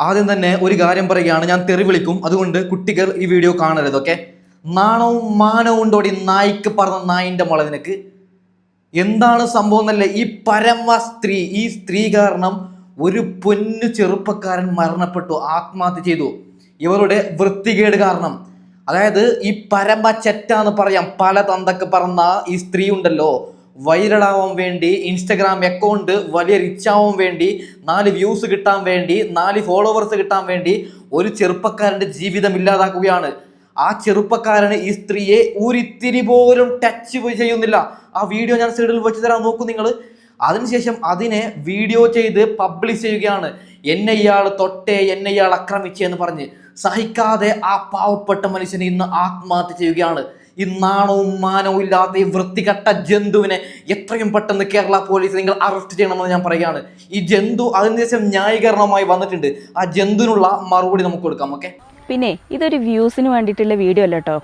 ആദ്യം തന്നെ ഒരു കാര്യം പറയുകയാണ്. ഞാൻ തെറി വിളിക്കും. അതുകൊണ്ട് കുട്ടികൾ ഈ വീഡിയോ കാണരുത് ഓക്കെ നാണവും മാനവും ഉണ്ടോടി നായിക്ക് പറഞ്ഞ നായിന്റെ മുള നിനക്ക്? എന്താണ് സംഭവം എന്നല്ലേ? ഈ പരമ സ്ത്രീ ഈ സ്ത്രീ കാരണം ഒരു പൊന്നു ചെറുപ്പക്കാരൻ മരണപ്പെട്ടു ആത്മഹത്യ ചെയ്തു. ഇവരുടെ വൃത്തികേട് കാരണം. അതായത് ഈ പരമ ചെറ്റാന്ന് പറയാം. പല തന്തക്ക് പറഞ്ഞ ഈ സ്ത്രീ ഉണ്ടല്ലോ. വൈറലാവാൻ വേണ്ടി ഇൻസ്റ്റഗ്രാം അക്കൗണ്ട് വലിയ റിച്ച് ആവാൻ വേണ്ടി നാല് വ്യൂസ് കിട്ടാൻ വേണ്ടി നാല് ഫോളോവേഴ്സ് കിട്ടാൻ വേണ്ടി ഒരു ചെറുപ്പക്കാരന്റെ ജീവിതം ഇല്ലാതാക്കുകയാണ്. ആ ചെറുപ്പക്കാരന് ഈ സ്ത്രീയെ ഒരിത്തിരി പോലും ടച്ച് ചെയ്യുന്നില്ല. ആ വീഡിയോ ഞാൻ സൈഡിൽ വെച്ച് തരാൻ നോക്കൂ നിങ്ങൾ അതിനുശേഷം അതിനെ വീഡിയോ ചെയ്ത് പബ്ലിഷ് ചെയ്യുകയാണ്. എന്നെ ഇയാൾ തൊട്ടേ എന്നെ ഇയാൾ ആക്രമിച്ചേ എന്ന് പറഞ്ഞ് സഹിക്കാതെ ആ പാവപ്പെട്ട മനുഷ്യനെ ഇന്ന് ആത്മഹത്യ ചെയ്യുകയാണ്. ഈ നാണവും മാനവും ഇല്ലാത്ത ഈ വൃത്തികെട്ട ജന്തുവിനെ എത്രയും പെട്ടെന്ന് കേരള പോലീസ് നിങ്ങൾ അറസ്റ്റ് ചെയ്യണമെന്ന് ഞാൻ പറയുകയാണ്. ഈ ജന്തു അതിനുശേഷം ന്യായീകരണമായി വന്നിട്ടുണ്ട്. ആ ജന്തുവിനുള്ള മറുപടി നമുക്ക് കൊടുക്കാം ഓക്കെ? പിന്നെ ഇതൊരു വ്യൂസിന് വേണ്ടിയിട്ടുള്ള വീഡിയോ അല്ല കേട്ടോ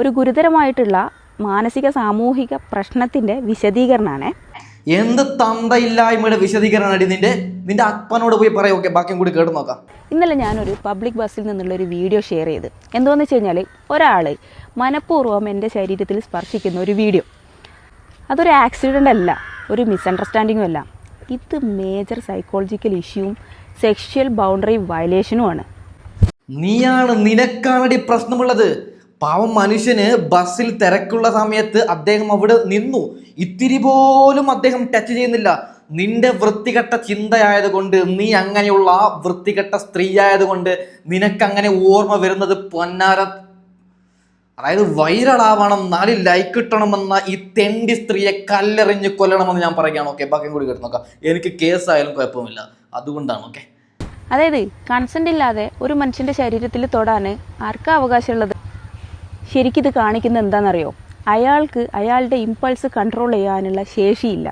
ഒരു ഗുരുതരമായിട്ടുള്ള മാനസിക സാമൂഹിക പ്രശ്നത്തിന്റെ വിശദീകരണമാണ് എന്ത് തന്തയില്ലായ്മയുടെ വിശദീകരണം അടി നിന്റെ? നിന്റെ അപ്പനോട് പോയി പറയാം ഓക്കെ? ബാക്കിയും കൂടി കേട്ട് നോക്കാം. ഇന്നലെ ഞാനൊരു പബ്ലിക് ബസ്സിൽ നിന്നുള്ള ഒരു വീഡിയോ ഷെയർ ചെയ്ത്. എന്തോന്ന് വെച്ച് കഴിഞ്ഞാൽ ഒരാൾ മനഃപൂർവം എന്റെ ശരീരത്തിൽ സ്പർശിക്കുന്ന ഒരു വീഡിയോ. അതൊരു ആക്സിഡന്റ് അല്ല ഒരു മിസ്അണ്ടർസ്റ്റാൻഡിങ്ങും അല്ല. ഇത് മേജർ സൈക്കോളജിക്കൽ ഇഷ്യൂവും സെക്ഷൽ ബൗണ്ടറി വയലേഷനുമാണ് നീയാണ് നിനക്കാണടി പ്രശ്നമുള്ളത്. പാവം മനുഷ്യന് ബസ്സിൽ തിരക്കുള്ള സമയത്ത് അദ്ദേഹം അവിടെ നിന്നു. ഇത്തിരി പോലും അദ്ദേഹം ടച്ച് ചെയ്യുന്നില്ല. നിന്റെ വൃത്തികെട്ട ചിന്തയായതുകൊണ്ട് നീ അങ്ങനെയുള്ള വൃത്തികെട്ട സ്ത്രീ ആയതുകൊണ്ട് നിനക്കങ്ങനെ ഓർമ്മ വരുന്നത് പൊന്നാര അതായത് വൈറലാവണം നാല് ലൈക്ക് കിട്ടണമെന്ന ഈ തെണ്ടി സ്ത്രീയെ കല്ലെറിഞ്ഞ് കൊല്ലണമെന്ന് ഞാൻ പറയുകയാണ്. ഓക്കെ ബാക്കി കൂടി കേട്ട് നോക്കാം. എനിക്ക് കേസായാലും കുഴപ്പമില്ല. അതുകൊണ്ടാണ് ഓക്കെ അതായത് കൺസെന്റ് ഇല്ലാതെ ഒരു മനുഷ്യന്റെ ശരീരത്തിൽ തൊടാൻ ആർക്കാ അവകാശമുള്ളത്? ഇത് കാണിക്കുന്നത് എന്താണെന്നറിയോ? അയാൾക്ക് അയാളുടെ ഇമ്പൾസ് കൺട്രോൾ ചെയ്യാനുള്ള ശേഷിയില്ല.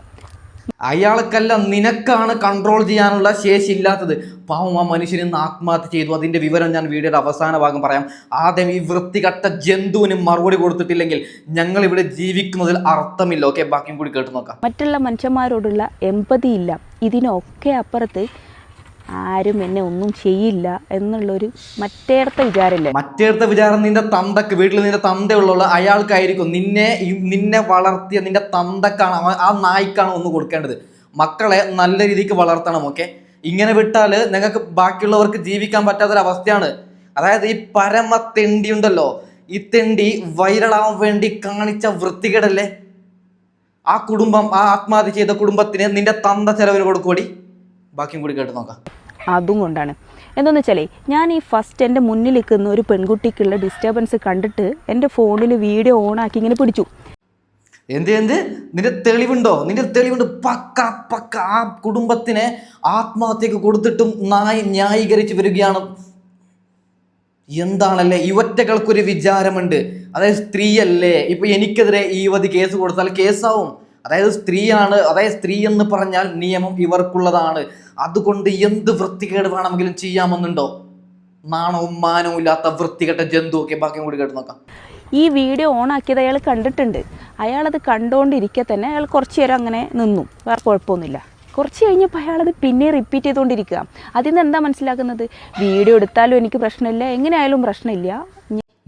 അയാൾക്കല്ല നിനക്കാണ് കൺട്രോൾ ചെയ്യാനുള്ള ശേഷി ഇല്ലാത്തത്. പാവം ആ മനുഷ്യൻ ഇന്ന് ആത്മഹത്യ ചെയ്തു. അതിന്റെ വിവരം ഞാൻ വീഡിയോയുടെ അവസാന ഭാഗം പറയാം. ആദ്യം ഈ വൃത്തികെട്ട ജന്തുവിന് മറുപടി കൊടുത്തിട്ടില്ലെങ്കിൽ ഞങ്ങൾ ഇവിടെ ജീവിക്കുന്നതിൽ അർത്ഥമില്ല. ഓക്കെ ബാക്കിയും കൂടി കേട്ട് നോക്കാം. മറ്റുള്ള മനുഷ്യന്മാരോടുള്ള എമ്പതി ഇല്ല. ഇതിനൊക്കെ അപ്പുറത്ത് ആരും എന്നെ ഒന്നും ചെയ്യില്ല എന്നുള്ളൊരു മറ്റേടത്തെ വിചാരമില്ല? മറ്റേടത്തെ വിചാരം നിന്റെ തന്തക്ക് വീട്ടിൽ നിന്റെ തന്തയുള്ള അയാൾക്കായിരിക്കും. നിന്നെ നിന്നെ വളർത്തിയ നിന്റെ തന്തക്കാണ് ആ നായ്ക്കാണ് ഒന്ന് കൊടുക്കേണ്ടത്. മക്കളെ നല്ല രീതിക്ക് വളർത്തണം ഓക്കെ? ഇങ്ങനെ വിട്ടാൽ നിങ്ങൾക്ക് ബാക്കിയുള്ളവർക്ക് ജീവിക്കാൻ പറ്റാത്തൊരവസ്ഥയാണ്. അതായത് ഈ പരമ തെണ്ടി ഉണ്ടല്ലോ ഈ തെണ്ടി വൈറലാവാൻ വേണ്ടി കാണിച്ച വൃത്തികേടല്ലേ? ആ കുടുംബം ആ ആത്മഹത്യ ചെയ്ത കുടുംബത്തിന് നിന്റെ തന്ത ചെലവിന് കൊടുക്കൂടി ബാക്കിയും കൂടി കേട്ട് നോക്കാം. അതും കൊണ്ടാണ്. എന്താണെന്ന് വെച്ചാലേ ഞാൻ ഈ ഫസ്റ്റ് എന്റെ മുന്നിൽ നിൽക്കുന്ന ഒരു പെൺകുട്ടിക്കുള്ള ഡിസ്റ്റർബൻസ് കണ്ടിട്ട് എന്റെ ഫോണിൽ വീഡിയോ ഓണാക്കി ഇങ്ങനെ പിടിച്ചു. എന്ത് എന്ത്? നിന്റെ തെളിവുണ്ടോ? നിന്റെ തെളിവുണ്ട്. പക്ക പക്ക ആ കുടുംബത്തിനെ ആത്മഹത്യക്ക് കൊടുത്തിട്ടും നായി ന്യായീകരിച്ച് വരികയാണ്. എന്താണല്ലേ? യുവറ്റകൾക്കൊരു വിചാരമുണ്ട്. അതായത് സ്ത്രീയല്ലേ? ഇപ്പൊ എനിക്കെതിരെ ഈ യുവതി കേസ് കൊടുത്താൽ കേസാവും അതായത് സ്ത്രീയാണ് അതായത് സ്ത്രീ എന്ന് പറഞ്ഞാൽ നിയമം ഇവർക്കുള്ളതാണ്. അതുകൊണ്ട് എന്ത് വൃത്തികേട് വേണമെങ്കിലും ചെയ്യാമെന്നുണ്ടോ? നാണവും മാനവും ഇല്ലാത്ത വൃത്തികെട്ട ജന്തു ഒക്കെ ബാക്കി കൂടി കേട്ട് നോക്കാം. ഈ വീഡിയോ ഓണാക്കിയത് അയാൾ കണ്ടിട്ടുണ്ട്. അയാളത് കണ്ടുകൊണ്ടിരിക്കെ തന്നെ അയാൾ കുറച്ച് നേരം അങ്ങനെ നിന്നു. വേറെ കുഴപ്പമൊന്നുമില്ല. കുറച്ച് കഴിഞ്ഞപ്പോൾ അയാളത് പിന്നെ റിപ്പീറ്റ് ചെയ്തുകൊണ്ടിരിക്കുക അതിൽ നിന്ന് എന്താ മനസ്സിലാക്കുന്നത്? വീഡിയോ എടുത്താലും എനിക്ക് പ്രശ്നമില്ല എങ്ങനെയായാലും പ്രശ്നമില്ല.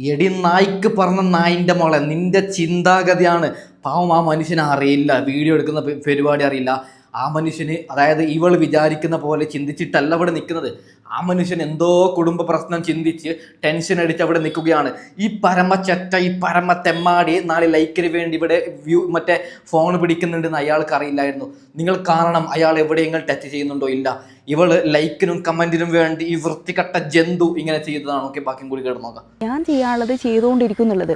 എടി നായ്ക്ക് പറഞ്ഞ നായിന്റെ മോളെ നിന്റെ ചിന്താഗതിയാണ്. പാവം ആ മനുഷ്യനെ അറിയില്ല വീഡിയോ എടുക്കുന്ന പരിപാടി അറിയില്ല. ആ മനുഷ്യന് അതായത് ഇവൾ വിചാരിക്കുന്ന പോലെ ചിന്തിച്ചിട്ടല്ല അവിടെ നിൽക്കുന്നത് ആ മനുഷ്യൻ എന്തോ കുടുംബ പ്രശ്നം ചിന്തിച്ച് ടെൻഷൻ അടിച്ച് അവിടെ നിൽക്കുകയാണ്. ഈ പരമ ചെറ്റ ഈ പരമ തെമ്മാടി നാളെ ലൈക്കിന് വേണ്ടി ഇവിടെ വ്യൂ മറ്റേ ഫോൺ പിടിക്കുന്നുണ്ടെന്ന് അയാൾക്ക് അറിയില്ലായിരുന്നു. നിങ്ങൾ കാണണം അയാൾ എവിടെയെങ്കിലും ടച്ച് ചെയ്യുന്നുണ്ടോ ഇല്ല. ഇവൾ ലൈക്കിനും കമന്റിനും വേണ്ടി ഈ വൃത്തികെട്ട ജന്തു ഇങ്ങനെ ചെയ്തതാണ്. ഓക്കെ ബാക്കി കൂടി കേട്ട് നോക്കാം. ഞാൻ ചെയ്യാനുള്ളത് ചെയ്തുകൊണ്ടിരിക്കും എന്നുള്ളത്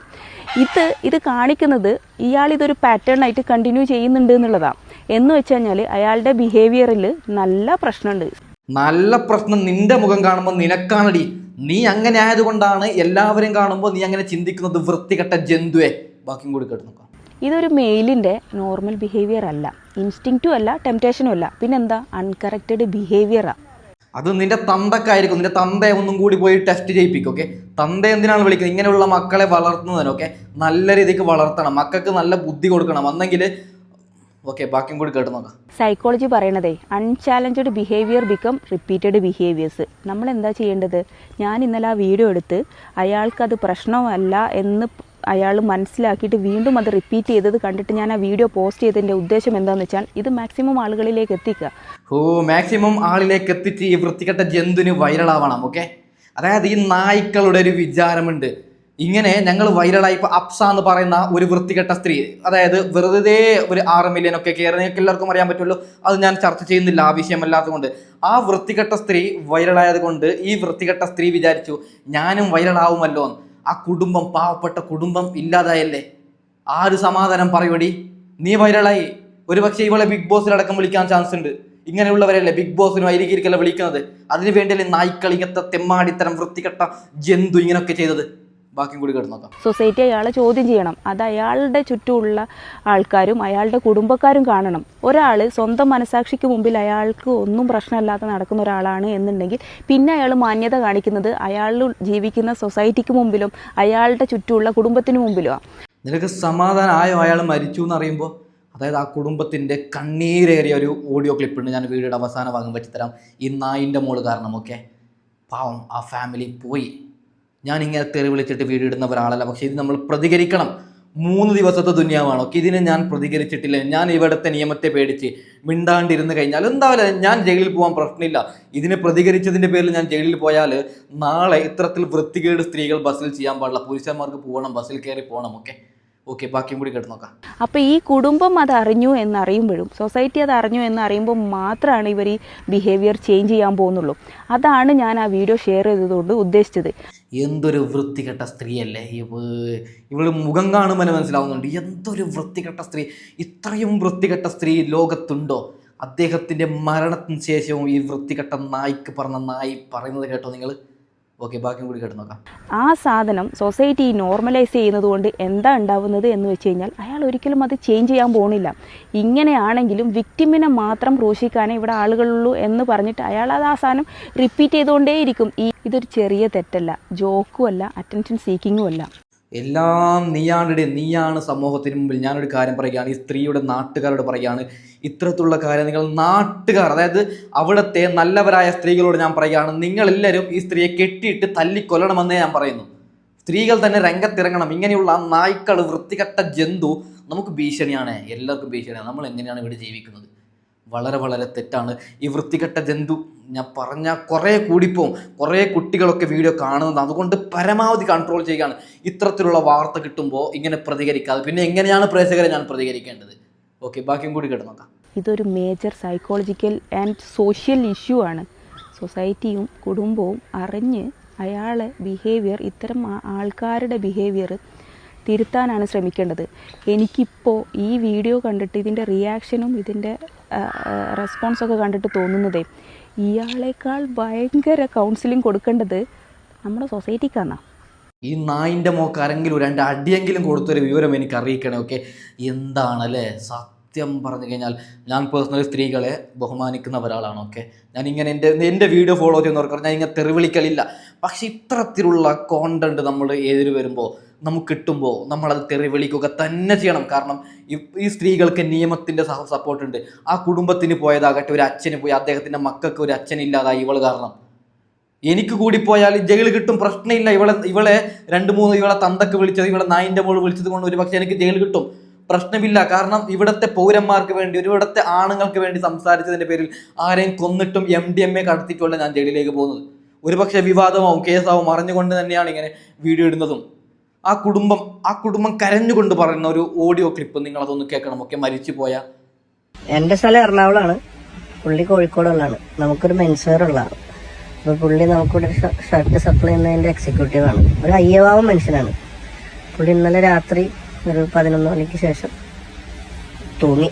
ഇത് ഇത് കാണിക്കുന്നത് ഇയാൾ ഇതൊരു പാറ്റേൺ ആയിട്ട് കണ്ടിന്യൂ ചെയ്യുന്നുണ്ട് എന്നുള്ളതാണ് എന്ന് വെച്ച് കഴിഞ്ഞാൽ അയാളുടെ ബിഹേവിയറിൽ നല്ല പ്രശ്നമുണ്ട്. നല്ല പ്രശ്നം നിന്റെ മുഖം കാണുമ്പോൾ നിനക്കാണടി. നീ അങ്ങനെ ആയതുകൊണ്ടാണ് എല്ലാവരും കാണുമ്പോൾ നീ അങ്ങനെ ചിന്തിക്കുന്നത് വൃത്തികെട്ട ജന്തുവേ. ബാക്കിയും കൂടി കേട്ട് ഇതൊരു മെയിലിന്റെ നോർമൽ ബിഹേവിയർ അല്ല. ഇൻസ്റ്റിങ്റ്റും അല്ല ടെംപ്റ്റേഷനും അല്ല. പിന്നെന്താ? അൺകറക്റ്റഡ് ബിഹേവിയറാണ് അത് നിന്റെ തന്തക്കായിരിക്കും. നിന്റെ തന്തയെ ഒന്നും കൂടി പോയി ടെസ്റ്റ് ചെയ്യിപ്പിക്കും ഓക്കെ തന്ത എന്തിനാണ് വിളിക്കുന്നത്? ഇങ്ങനെയുള്ള മക്കളെ വളർത്തുന്നതിന് ഓക്കെ നല്ല രീതിക്ക് വളർത്തണം. മക്കൾക്ക് നല്ല ബുദ്ധി കൊടുക്കണം. എന്നെങ്കിൽ ഓക്കെ ബാക്കിയും കൂടി കേട്ട് നോക്കാം. Psychology പറയണതേ unchallenged behaviour become repeated behaviours നമ്മൾ എന്താ ചെയ്യേണ്ടത്? ഞാൻ ഇന്നലെ ആ വീഡിയോ എടുത്ത് അയാൾക്കത് പ്രശ്നമല്ല എന്ന് അയാൾ മനസ്സിലാക്കിയിട്ട് വീണ്ടും അത് റിപ്പീറ്റ് ചെയ്തത് കണ്ടിട്ട് ഞാൻ ആ വീഡിയോ പോസ്റ്റ് ചെയ്തതിന്റെ ഉദ്ദേശം എന്താണെന്ന് വെച്ചാൽ ഇത് മാക്സിമം ആളുകളിലേക്ക് എത്തിക്കുക. ഓ മാക്സിമം ആളിലേക്ക് എത്തിച്ച് ഈ വൃത്തികെട്ട ജന്തുവിന് വൈറലാവണം ഓക്കെ അതായത് ഈ നായ്ക്കളുടെ ഒരു വിചാരമുണ്ട്. ഇങ്ങനെ ഞങ്ങൾ വൈറലായി ഇപ്പോൾ അപ്സ എന്ന് പറയുന്ന ഒരു വൃത്തികെട്ട സ്ത്രീ അതായത് വെറുതെ ഒരു ആറ് മില്യൺ ഒക്കെ കയറി നിങ്ങൾക്ക് എല്ലാവർക്കും അറിയാൻ പറ്റുമല്ലോ അത് ഞാൻ ചർച്ച ചെയ്യുന്നില്ല ആവശ്യമല്ലാത്തത് കൊണ്ട് ആ വൃത്തികെട്ട സ്ത്രീ വൈറലായത് കൊണ്ട് ഈ വൃത്തികെട്ട സ്ത്രീ വിചാരിച്ചു ഞാനും വൈറലാവുമല്ലോ എന്ന് ആ കുടുംബം പാവപ്പെട്ട കുടുംബം ഇല്ലാതായല്ലേ? ആര് സമാധാനം പറയുവടി നീ വൈറലായി ഒരുപക്ഷെ ഇവളെ ബിഗ് ബോസിലടക്കം വിളിക്കാൻ ചാൻസ് ഉണ്ട് ഇങ്ങനെയുള്ളവരല്ലേ ബിഗ് ബോസിനും അരികിരിക്കല്ല വിളിക്കുന്നത്? അതിനു വേണ്ടിയല്ലേ നായ്ക്കൾ തെമ്മാടിത്തരം വൃത്തികെട്ട ജന്തു ഇങ്ങനെയൊക്കെ ചെയ്തത്? ബാക്കിയും കൂടി കിടന്നോക്കാം സൊസൈറ്റി അയാളെ ചോദ്യം ചെയ്യണം. അത് അയാളുടെ ചുറ്റുമുള്ള ആൾക്കാരും അയാളുടെ കുടുംബക്കാരും കാണണം. ഒരാൾ സ്വന്തം മനസാക്ഷിക്ക് മുമ്പിൽ അയാൾക്ക് ഒന്നും പ്രശ്നമില്ലാതെ നടക്കുന്ന ഒരാളാണ് എന്നുണ്ടെങ്കിൽ പിന്നെ അയാൾ മാന്യത കാണിക്കുന്നത് അയാൾ ജീവിക്കുന്ന സൊസൈറ്റിക്ക് മുമ്പിലും അയാളുടെ ചുറ്റുമുള്ള കുടുംബത്തിന് മുമ്പിലുമാണ് നിനക്ക് സമാധാനമായോ അയാൾ മരിച്ചു എന്ന് അറിയുമ്പോൾ അതായത് ആ കുടുംബത്തിന്റെ കണ്ണീരേറിയ ഒരു ഓഡിയോ ക്ലിപ്പ് ഉണ്ട് ഞാൻ വീഡിയോയുടെ അവസാന ഭാഗം വെച്ചിത്തരാം ഈ നായിന്റെ മോൾ കാരണം ഓക്കെ പാവം ആ ഫാമിലി പോയി. ഞാൻ ഇങ്ങനെ തെറി വിളിച്ചിട്ട് വീഡിയോ ഇടുന്ന ഒരാളല്ല. പക്ഷേ ഇത് നമ്മൾ പ്രതികരിക്കണം. മൂന്ന് ദിവസത്തെ ദുന്യാവാണ്. ഓക്കെ ഇതിന് ഞാൻ പ്രതികരിച്ചിട്ടില്ല. ഞാൻ ഇവിടുത്തെ നിയമത്തെ പേടിച്ച് മിണ്ടാണ്ടിരുന്ന് കഴിഞ്ഞാൽ എന്തായാലും ഞാൻ ജയിലിൽ പോകാൻ പ്രശ്നമില്ല. ഇതിന് പ്രതികരിച്ചതിന്റെ പേരിൽ ഞാൻ ജയിലിൽ പോയാൽ നാളെ ഇത്തരത്തിൽ വൃത്തികേട് സ്ത്രീകൾ ബസ്സിൽ ചെയ്യാൻ പാടില്ല. പുരുഷന്മാർക്ക് പോകണം ബസ്സിൽ കയറി പോകണം. ഓക്കെ. ഓക്കെ ബാക്കിയും കൂടി കേട്ട് നോക്കാം അപ്പോൾ ഈ കുടുംബം അത് അറിഞ്ഞു എന്നറിയുമ്പോഴും സൊസൈറ്റി അത് അറിഞ്ഞു എന്നറിയുമ്പോൾ മാത്രമാണ് ഇവർ ഈ ബിഹേവിയർ ചേഞ്ച് ചെയ്യാൻ പോകുന്നുള്ളൂ. അതാണ് ഞാൻ ആ വീഡിയോ ഷെയർ ചെയ്തതുകൊണ്ട് ഉദ്ദേശിച്ചത്. എന്തൊരു വൃത്തികെട്ട സ്ത്രീയല്ലേ? ഇവ ഇവൾ മുഖം കാണുമ്പോൾ മനസ്സിലാവുന്നുണ്ട്. എന്തൊരു വൃത്തികെട്ട സ്ത്രീ. ഇത്രയും വൃത്തികെട്ട സ്ത്രീ ലോകത്തുണ്ടോ? അദ്ദേഹത്തിന്റെ മരണത്തിന് ശേഷവും ഈ വൃത്തികെട്ട നായ്ക്ക് പറഞ്ഞ നായി പറയുന്നത് കേട്ടോ നിങ്ങൾ. ഓക്കെ ബാക്കിയും കൂടി കേട്ട് നോക്കാം. ആ സാധനം സൊസൈറ്റി നോർമലൈസ് ചെയ്യുന്നത് കൊണ്ട് എന്താ ഉണ്ടാവുന്നത് എന്ന് വെച്ച് കഴിഞ്ഞാൽ അയാൾ ഒരിക്കലും അത് ചേഞ്ച് ചെയ്യാൻ പോണില്ല. ഇങ്ങനെയാണെങ്കിലും വിക്ടിമിനെ മാത്രം ക്രൂശിക്കാനേ ഇവിടെ ആളുകളുള്ളൂ എന്ന് പറഞ്ഞിട്ട് അയാൾ അത് ആ സാധനം റിപ്പീറ്റ് ചെയ്തുകൊണ്ടേയിരിക്കും. ഈ ഇതൊരു ചെറിയ തെറ്റല്ല. ജോക്കും അല്ല അറ്റൻഷൻ സീക്കിങ്ങും അല്ല. എല്ലാം നീയാണിടെ നീയാണ് സമൂഹത്തിന് മുമ്പിൽ. ഞാനൊരു കാര്യം പറയുകയാണ് ഈ സ്ത്രീയുടെ നാട്ടുകാരോട് പറയുകയാണ് ഇത്തരത്തിലുള്ള കാര്യം നിങ്ങൾ നാട്ടുകാർ അതായത് അവിടുത്തെ നല്ലവരായ സ്ത്രീകളോട് ഞാൻ പറയുകയാണ് നിങ്ങളെല്ലാവരും ഈ സ്ത്രീയെ കെട്ടിയിട്ട് തല്ലിക്കൊല്ലണമെന്നേ ഞാൻ പറയുന്നു. സ്ത്രീകൾ തന്നെ രംഗത്തിറങ്ങണം. ഇങ്ങനെയുള്ള നായ്ക്കൾ വൃത്തികെട്ട ജന്തു നമുക്ക് ഭീഷണിയാണ്. എല്ലാവർക്കും ഭീഷണിയാണ്. നമ്മൾ എങ്ങനെയാണ് ഇവിടെ ജീവിക്കുന്നത്? വളരെ വളരെ തെറ്റാണ്. ഈ വൃത്തികെട്ട ജന്തു ഞാൻ പറഞ്ഞ കുറേ കൂടിപ്പോവും. കുറേ കുട്ടികളൊക്കെ വീഡിയോ കാണുന്നത് അതുകൊണ്ട് പരമാവധി കൺട്രോൾ ചെയ്യുകയാണ്. ഇത്തരത്തിലുള്ള വാർത്ത കിട്ടുമ്പോൾ ഇങ്ങനെ പ്രതികരിക്കാതെ പിന്നെ എങ്ങനെയാണ് പ്രേക്ഷകരെ ഞാൻ പ്രതികരിക്കേണ്ടത്? ഓക്കെ ബാക്കിയും കൂടി കേട്ട് നോക്കാം. ഇതൊരു major psychological and social issue ആണ്. സൊസൈറ്റിയും കുടുംബവും അറിഞ്ഞ് അയാളെ ബിഹേവിയർ ഇത്തരം ആൾക്കാരുടെ ബിഹേവിയർ തിരുത്താനാണ് ശ്രമിക്കേണ്ടത്. എനിക്കിപ്പോൾ ഈ വീഡിയോ കണ്ടിട്ട് ഇതിന്റെ റിയാക്ഷനും ഇതിന്റെ റെസ്പോൺസൊക്കെ കണ്ടിട്ട് തോന്നുന്നതേ ഇയാളേക്കാൾ ഭയങ്കര കൗൺസിലിംഗ് കൊടുക്കേണ്ടത് നമ്മുടെ സൊസൈറ്റിക്കാണ് ഈ നായിന്റെ മോക്കാരെങ്കിലും രണ്ട് അടിയെങ്കിലും കൊടുത്തൊരു വിവരം എനിക്ക് അറിയിക്കണേ ഓക്കെ എന്താണല്ലേ സത്യം? പറഞ്ഞു കഴിഞ്ഞാൽ ഞാൻ പേഴ്സണലി സ്ത്രീകളെ ബഹുമാനിക്കുന്ന ഒരാളാണ് ഓക്കെ ഞാൻ ഇങ്ങനെ എന്റെ എന്റെ വീഡിയോ ഫോളോ ചെയ്യുന്നവർക്ക് ഞാൻ ഇങ്ങനെ തെറിവിളിക്കലില്ല. പക്ഷേ ഇത്തരത്തിലുള്ള കോണ്ടന്റ് നമ്മൾ എതിര് വരുമ്പോൾ നമുക്ക് കിട്ടുമ്പോൾ നമ്മളത് തെറിവിളിക്കുക തന്നെ ചെയ്യണം. കാരണം ഈ സ്ത്രീകൾക്ക് നിയമത്തിന്റെ സഹ സപ്പോർട്ട് ഉണ്ട്. ആ കുടുംബത്തിന് പോയതാകട്ടെ ഒരു അച്ഛന് പോയി അദ്ദേഹത്തിന്റെ മക്കൾക്ക് ഒരു അച്ഛനില്ലാതായി ഇവൾ കാരണം. എനിക്ക് കൂടി പോയാൽ ജയിൽ കിട്ടും പ്രശ്നമില്ല. ഇവളെ ഇവളെ രണ്ട് മൂന്ന് ഇവളെ തന്തക്ക് വിളിച്ചത് ഇവളെ നായിന്റെ മോൾ വിളിച്ചത് കൊണ്ട് ഒരു പക്ഷേ എനിക്ക് ജയിൽ കിട്ടും. പ്രശ്നമില്ല. കാരണം ഇവിടുത്തെ പൗരന്മാർക്ക് വേണ്ടി ഒരു ഇവിടുത്തെ ആണുങ്ങൾക്ക് വേണ്ടി സംസാരിച്ചതിന്റെ പേരിൽ ആരെയും കൊന്നിട്ടും എം ഡി എം എ കടത്തിയിട്ടുമല്ല ഞാൻ ജയിലിലേക്ക് പോകുന്നത്. ഒരുപക്ഷെ വിവാദമാവും കേസാവും അറിഞ്ഞുകൊണ്ട് തന്നെയാണ് ഇങ്ങനെ വീഡിയോ ഇടുന്നതും. ആ കുടുംബം ആ കുടുംബം കരഞ്ഞുകൊണ്ട് പറയുന്ന ഒരു ഓഡിയോ ക്ലിപ്പ് നിങ്ങൾ അതൊന്ന് കേൾക്കണം. ഒക്കെ മരിച്ചു പോയ എന്റെ സ്ഥലം എറണാകുളമാണ്. പുള്ളി കോഴിക്കോടുള്ളതാണ്. നമുക്കൊരു മെൻസ്വെയർ ഉള്ളതാണ് അപ്പൊ പുള്ളി നമുക്കൊരു ഷർട്ട് സപ്ലൈ ചെയ്യുന്നതിന്റെ എക്സിക്യൂട്ടീവാണ് ഒരു അയ്യവാവും മനുഷ്യനാണ്. പുള്ളി ഇന്നലെ രാത്രി ഒരു പതിനൊന്ന് മണിക്ക് ശേഷം തോന്നി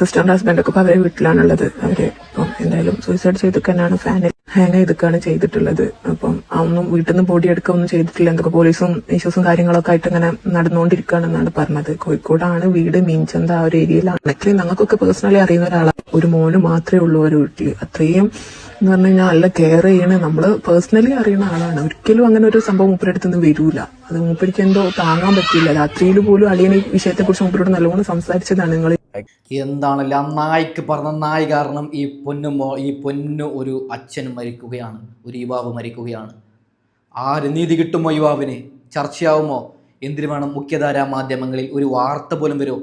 സിസ്റ്ററിന്റെ ഹസ്ബൻഡ് ഒക്കെ അവരെ വീട്ടിലാണുള്ളത്. അവർ ഇപ്പം എന്തായാലും സൂയിസൈഡ് ചെയ്തിട്ടാണ് ഫാനിൽ ഹാങ് ചെയ്തൊക്കെയാണ് ചെയ്തിട്ടുള്ളത്. അപ്പം ഒന്നും വീട്ടിൽ നിന്ന് ബോഡി എടുക്കുകയൊന്നും ചെയ്തിട്ടില്ല. എന്തൊക്കെ പോലീസും ഇഷ്യൂസും കാര്യങ്ങളൊക്കെ ആയിട്ട് ഇങ്ങനെ നടന്നുകൊണ്ടിരിക്കുകയാണെന്നാണ് പറഞ്ഞത്. കോഴിക്കോടാണ് വീട്. മീൻചന്ത ആ ഒരു ഏരിയയിലാണ്. ഞങ്ങൾക്കൊക്കെ പേഴ്സണലി അറിയുന്ന ഒരാളാണ്. ഒരു മോന് മാത്രമേ ഉള്ളൂ ഒരു വീട്ടിൽ അത്രയും എന്ന് പറഞ്ഞു കഴിഞ്ഞാൽ നല്ല കെയർ ചെയ്യണ നമ്മൾ പേഴ്സണലി അറിയുന്ന ആളാണ്. ഒരിക്കലും അങ്ങനെ ഒരു സംഭവം മൂപ്പരടുത്ത് നിന്ന് വരൂല. അത് മൂപ്പരിക്ക് എന്തോ താങ്ങാൻ പറ്റില്ല. രാത്രിയിൽ പോലും അളിയൻ വിഷയത്തെ കുറിച്ച് മൂപ്പരോട് നല്ലോണം സംസാരിച്ചതാണ് നിങ്ങൾ എന്താണല്ലേ ആ നായ്ക്ക് പറഞ്ഞ നായ് കാരണം ഈ പൊന്നു മോ ഈ പൊന്നു ഒരു അച്ഛൻ മരിക്കുകയാണ്. ഒരു യുവാവ് മരിക്കുകയാണ്. ആര് നീതി കിട്ടുമോ യുവാവിന്? ചർച്ചയാവുമോ? എന്തിനു വേണം മുഖ്യധാരാ മാധ്യമങ്ങളിൽ ഒരു വാർത്ത പോലും വരുമോ?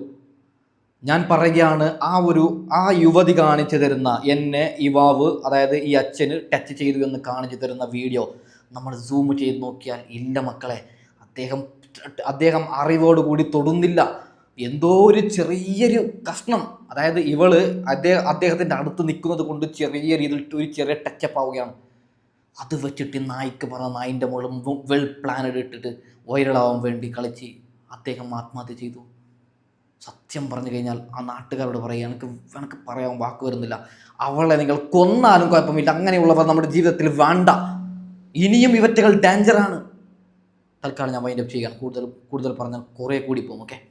ഞാൻ പറയുകയാണ് ആ ഒരു ആ യുവതി കാണിച്ചു തരുന്ന എന്നെ യുവാവ് അതായത് ഈ അച്ഛന് ടച്ച് ചെയ്തു എന്ന് കാണിച്ചു തരുന്ന വീഡിയോ നമ്മൾ സൂം ചെയ്ത് നോക്കിയാൽ ഇല്ല മക്കളെ അദ്ദേഹം അദ്ദേഹം അറിവോടുകൂടി തൊടുന്നില്ല. എന്തോ ഒരു ചെറിയൊരു കഷ്ണം. അതായത് ഇവൾ അദ്ദേഹം അദ്ദേഹത്തിന്റെ അടുത്ത് നിൽക്കുന്നത് കൊണ്ട് ചെറിയ രീതിയിൽ ഒരു ചെറിയ ടച്ചപ്പ് ആവുകയാണ്. അത് വെച്ചിട്ട് നായിക്ക് പറഞ്ഞ നായിന്റെ മുകളിൽ വെൽ പ്ലാനഡ് ഇട്ടിട്ട് വൈറലാവാൻ വേണ്ടി കളിച്ച് അദ്ദേഹം ആത്മഹത്യ ചെയ്തു. സത്യം പറഞ്ഞു കഴിഞ്ഞാൽ ആ നാട്ടുകാരോട് പറയുക എനിക്ക് എനിക്ക് പറയാൻ വാക്ക് വരുന്നില്ല. അവളെ നിങ്ങൾ കൊന്നാലും കുഴപ്പമില്ല. അങ്ങനെയുള്ളവർ നമ്മുടെ ജീവിതത്തിൽ വേണ്ട. ഇനിയും ഇവറ്റകൾ ഡേഞ്ചറാണ് തൽക്കാലം ഞാൻ വൈൻഡപ്പ് ചെയ്യുകയാണ്. കൂടുതൽ കൂടുതൽ പറഞ്ഞാൽ കുറേ കൂടി പോകും ഓക്കെ